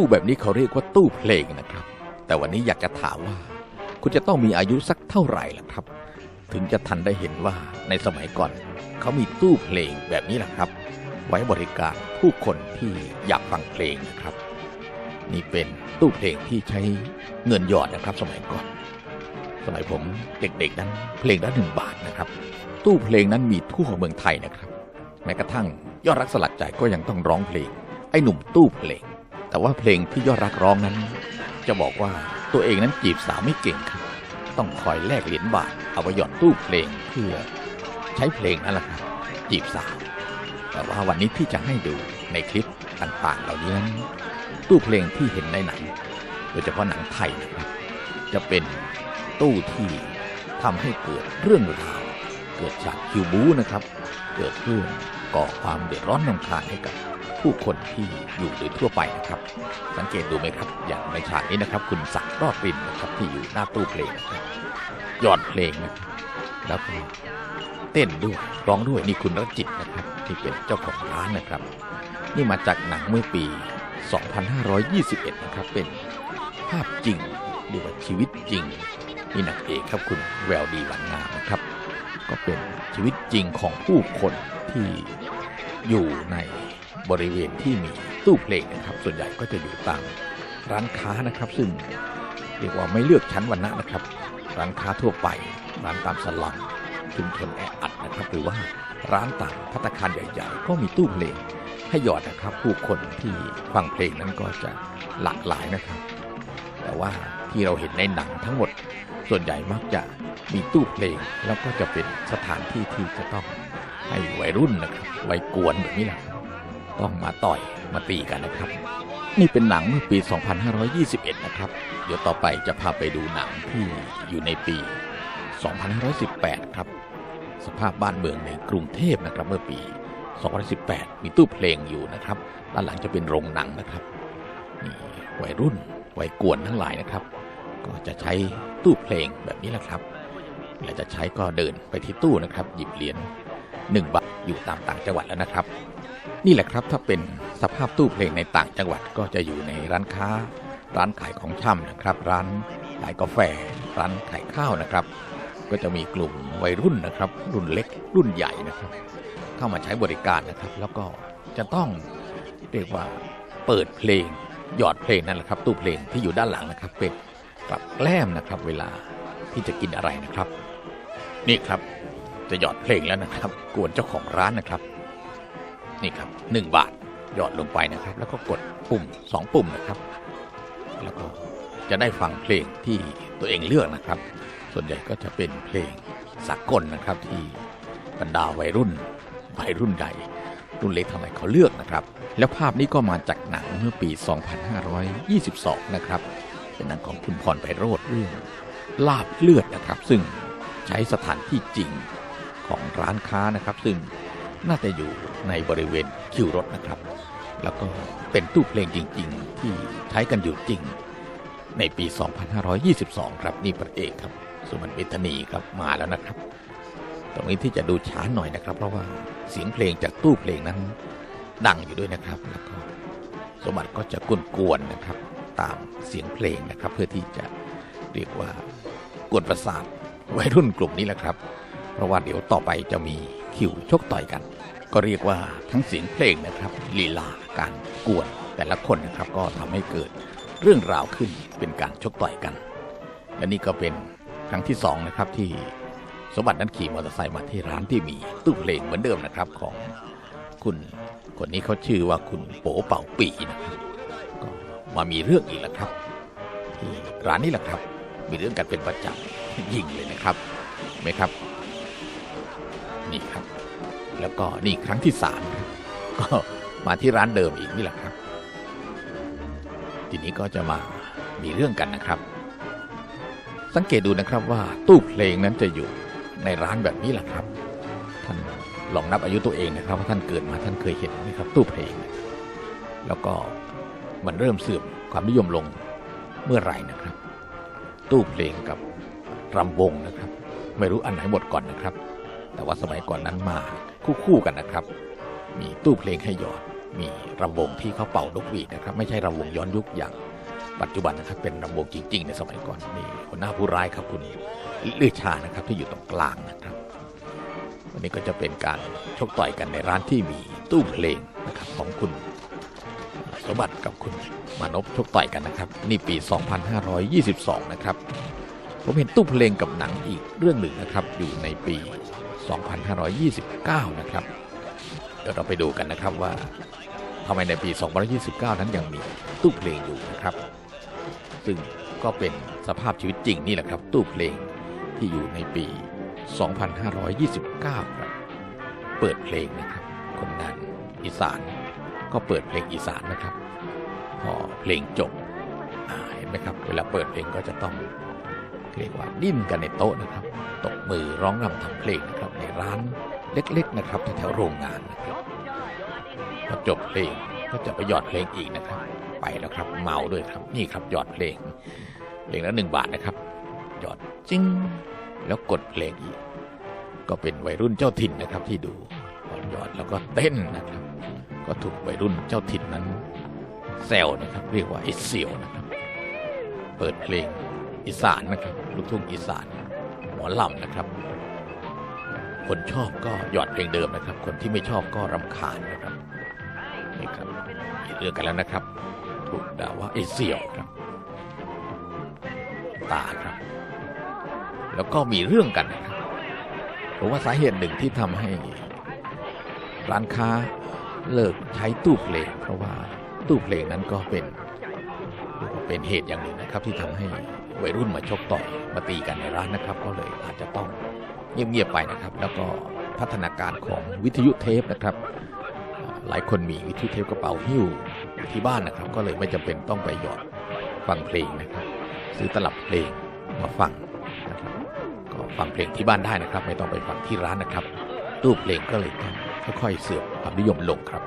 ตู้แบบนี้เขาเรียกว่าตู้เพลงนะครับ แต่วันนี้อยากจะถามว่า คุณจะต้องมีอายุสักเท่าไหร่ล่ะครับ ถึงจะทันได้เห็นว่าในสมัยก่อน เขามีตู้เพลงแบบนี้แหละครับ ไว้บริการผู้คนที่อยากฟังเพลงนะครับ นี่เป็นตู้เพลงที่ใช้เงินหยอดนะครับ สมัยก่อน สมัยผมเด็กๆนั้น เพลงละหนึ่งบาทนะครับ ตู้เพลงนั้นมีทั่วเมืองไทยนะครับ แม้กระทั่งยอดรักสลักใจก็ยังต้องร้องเพลงไอ้หนุ่มตู้เพลง แต่ว่าเพลงที่ยอดรักร้องนั้น จะบอกว่าตัวเองนั้นจีบสาวไม่เก่งครับ ต้องคอยแลกเหรียญบาทเอาไปหยอดตู้เพลงเพื่อใช้เพลงนั่นแหละครับจีบสาว แต่ว่าวันนี้ที่จะให้ดูในคลิปต่างๆ เหล่านี้นั้น ตู้เพลงที่เห็นในหนังโดยเฉพาะหนังไทยนะครับ จะเป็นตู้ที่ทำให้เกิดเรื่องราวเกิดฉากคิวบูนะครับ เกิดเรื่องก่อความเดือดร้อนนำคาญให้กับ ผู้คนที่อยู่โดยทั่วไปนะครับ สังเกตดูไหมครับ อย่างในฉากนี้นะครับ คุณศักดิ์รอดรินนะครับที่อยู่หน้าตู้เพลงนะครับหยอดเพลงนะแล้วก็เต้นด้วยร้องด้วยนี่คุณรจิตนะครับ ที่เป็นเจ้าของร้านนะครับ นี่มาจากหนังเมื่อปี 2521 นะครับ เป็นภาพจริงเรียกว่าชีวิตจริงนี่นางเอกครับคุณแววดีหวันงามนะครับ ก็เป็นชีวิตจริงของผู้คนที่อยู่ใน บริเวณที่มีตู้เพลงนะครับ ส่วนใหญ่ก็จะอยู่ตามร้านค้านะครับ ซึ่งเรียกว่าไม่เลือกชั้นวรรณะนะครับ ร้านค้าทั่วไปร้านตามสลัมชุมชนแออัดนะครับ หรือว่าร้านต่างพัตตาคารใหญ่ๆ ก็มีตู้เพลงให้หยอดนะครับ ผู้คนที่ฟังเพลงนั้นก็จะหลากหลายนะครับ แต่ว่าที่เราเห็นในหนังทั้งหมด ส่วนใหญ่มักจะมีตู้เพลงแล้วก็จะเป็นสถานที่ที่จะต้องให้วัยรุ่นนะครับวัยกวนแบบนี้แหละ ต้องมาต่อยมาตีกันนะครับ นี่เป็นหนังเมื่อปี 2521 นะครับ เดี๋ยวต่อไปจะพาไปดูหนังที่อยู่ในปี 2518 ครับ สภาพบ้านเมืองในกรุงเทพนะครับเมื่อปี 2018 มีตู้เพลงอยู่นะครับ ด้านหลังจะเป็นโรงหนังนะครับนี่วัยรุ่นวัยกวนทั้งหลายนะครับ ก็จะใช้ตู้เพลงแบบนี้แหละครับเวลาจะใช้ก็เดินไปที่ตู้นะครับ หยิบเหรียญหนึ่งบาทอยู่ตามต่างจังหวัดแล้วนะครับ นี่แหละครับถ้าเป็นสภาพตู้เพลงในต่างจังหวัดก็จะอยู่ในร้านค้า ร้านขายของช่ำนะครับ ร้านขายกาแฟ ร้านขายข้าวนะครับ ก็จะมีกลุ่มวัยรุ่นนะครับ รุ่นเล็ก รุ่นใหญ่นะครับ เข้ามาใช้บริการนะครับ แล้วก็จะต้องเรียกว่าเปิดเพลงหยอดเพลงนั่นแหละครับ ตู้เพลงที่อยู่ด้านหลังนะครับ เป็นปรับแกล้มนะครับ เวลาที่จะกินอะไรนะครับ นี่ครับจะหยอดเพลงแล้วนะครับ กวนเจ้าของร้านนะครับ นี่ครับหนึ่งบาทหยอดลงไปนะครับ แล้วก็กดปุ่มสองปุ่มนะครับ แล้วก็จะได้ฟังเพลงที่ตัวเองเลือกนะครับ ส่วนใหญ่ก็จะเป็นเพลงสากลนะครับที่บรรดาวัยรุ่นวัยรุ่นใดรุ่นเล็กทำไมเขาเลือกนะครับ แล้วภาพนี้ก็มาจากหนังเมื่อปี 2522 นะครับ เป็นหนังของคุณพรไพโรธเรื่องลาบเลือดนะครับ ซึ่งใช้สถานที่จริงของร้านค้านะครับ ซึ่ง น่าจะอยู่ในบริเวณคิวรถนะครับ แล้วก็เป็นตู้เพลงจริง ๆ ที่ใช้กันอยู่จริง ในปี 2522 ครับนี่พระเอกครับ สุมันเบธนีครับมาแล้วนะครับ ตรงนี้ที่จะดูช้าหน่อยนะครับ เพราะว่าเสียงเพลงจากตู้เพลงนั้นดังอยู่ด้วยนะครับ แล้วก็สมบัติก็จะกวนๆนะครับ ตามเสียงเพลงนะครับ เพื่อที่จะเรียกว่ากวนประสาทวัยรุ่นกลุ่มนี้แหละครับ เพราะว่าเดี๋ยวต่อไปจะมี คิวชกต่อยกัน ก็เรียกว่าทั้งเสียงเพลงนะครับลีลาการกวนแต่ละคนนะครับก็ทำให้เกิดเรื่องราวขึ้นเป็นการชกต่อยกัน และนี่ก็เป็นครั้งที่สองนะครับที่สมบัตินั้นขี่มอเตอร์ไซค์มาที่ร้านที่มีตู้เพลงเหมือนเดิมนะครับของคุณคนนี้เขาชื่อว่าคุณโป๋เป่าปีนะครับก็มามีเรื่องอีกแล้วครับที่ร้านนี้แหละครับ มีเรื่องกันเป็นประจำยิงเลยนะครับเห็นไหมครับ แล้วก็นี่ครั้งที่สามก็มาที่ร้านเดิมอีกนี่แหละครับ ทีนี้ก็จะมามีเรื่องกันนะครับ สังเกตดูนะครับว่าตู้เพลงนั้นจะอยู่ในร้านแบบนี้แหละครับ ท่านลองนับอายุตัวเองนะครับว่าท่านเกิดมาท่านเคยเห็นไหมครับ ตู้เพลง แล้วก็มันเริ่มเสื่อมความนิยมลงเมื่อไหร่นะครับ ตู้เพลงกับรำวงนะครับ ไม่รู้อันไหนหมดก่อนนะครับ แต่ว่าสมัยก่อนนั้นมา คู่ๆกันนะครับ มีตู้เพลงให้หยอด มีรำวงที่เขาเป่านกหวีดนะครับ ไม่ใช่รำวงย้อนยุคอย่างปัจจุบันนะครับเป็นรำวงจริง ๆ ในสมัยก่อนนี่หัวหน้าผู้ร้ายครับคุณลือชานะครับที่อยู่ตรงกลางนะครับ วันนี้ก็จะเป็นการชกต่อยกันในร้านที่มีตู้เพลงนะครับของคุณสมบัติกับคุณมานพชกต่อยกันนะครับ นี่ปี 2522 นะครับ ผมเห็นตู้เพลงกับหนังอีกเรื่องหนึ่งนะครับอยู่ในปี 2529 นะครับ เดี๋ยวเราไปดูกันนะครับว่าทำไมในปี 2029 นั้นยังมีตู้เพลงอยู่นะครับ ซึ่งก็เป็นสภาพชีวิตจริงนี่แหละครับ ตู้เพลงที่อยู่ในปี 2529 ครับ เปิดเพลงนะครับ คนงานอีสานก็เปิดเพลงอีสานนะครับ พอเพลงจบเห็นไหมครับ เวลาเปิดเพลงก็จะต้องเรียกว่าดิ้นกันในโต๊ะนะครับ ตบมือร้องรำทำเพลงนะครับ ในร้านเล็กๆนะครับแถวโรงงานนะครับพอจบเพลงก็จะไปหยอดเพลงอีกนะครับ ไปแล้วครับเมาด้วยครับนี่ครับหยอดเพลงเพลงละหนึ่งบาทนะครับ หยอดจิ้งแล้วกดเพลงอีก ก็เป็นวัยรุ่นเจ้าถิ่นนะครับที่ดูหยอดแล้วก็เต้นนะครับ ก็ถูกวัยรุ่นเจ้าถิ่นนั้นแซวนะครับ เรียกว่าไอเสียวนะครับ เปิดเพลงอีสานนะครับลูกทุ่งอีสาน หมอลำนะครับ คนชอบก็หยอดเพลงเดิมนะครับ คนที่ไม่ชอบก็รำคาญนะครับนี่ครับมีเรื่องกันแล้วนะครับ ถูกด่าว่าไอ้เสี่ยวครับ ตาครับ แล้วก็มีเรื่องกันนะครับผมว่าสาเหตุหนึ่งที่ทำให้ ร้านค้าเลิกใช้ตู้เพลง เพราะว่าตู้เพลงนั้นก็เป็นเรียกว่าเป็นเหตุอย่างหนึ่งนะครับที่ทำให้ วัยรุ่นมาชกต่อยมาตีกันในร้านนะครับ ก็เลยอาจจะต้องเงียบๆไปนะครับ แล้วก็พัฒนาการของวิทยุเทปนะครับ หลายคนมีวิทยุเทปกระเป๋าหิ้วที่บ้านนะครับ ก็เลยไม่จำเป็นต้องไปหยอดฟังเพลงนะครับ ซื้อตลับเพลงมาฟังนะครับก็ฟังเพลงที่บ้านได้นะครับ ไม่ต้องไปฟังที่ร้านนะครับตู้เพลงก็เลยต้องค่อยๆเสื่อมความนิยมลงครับ